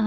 ஆ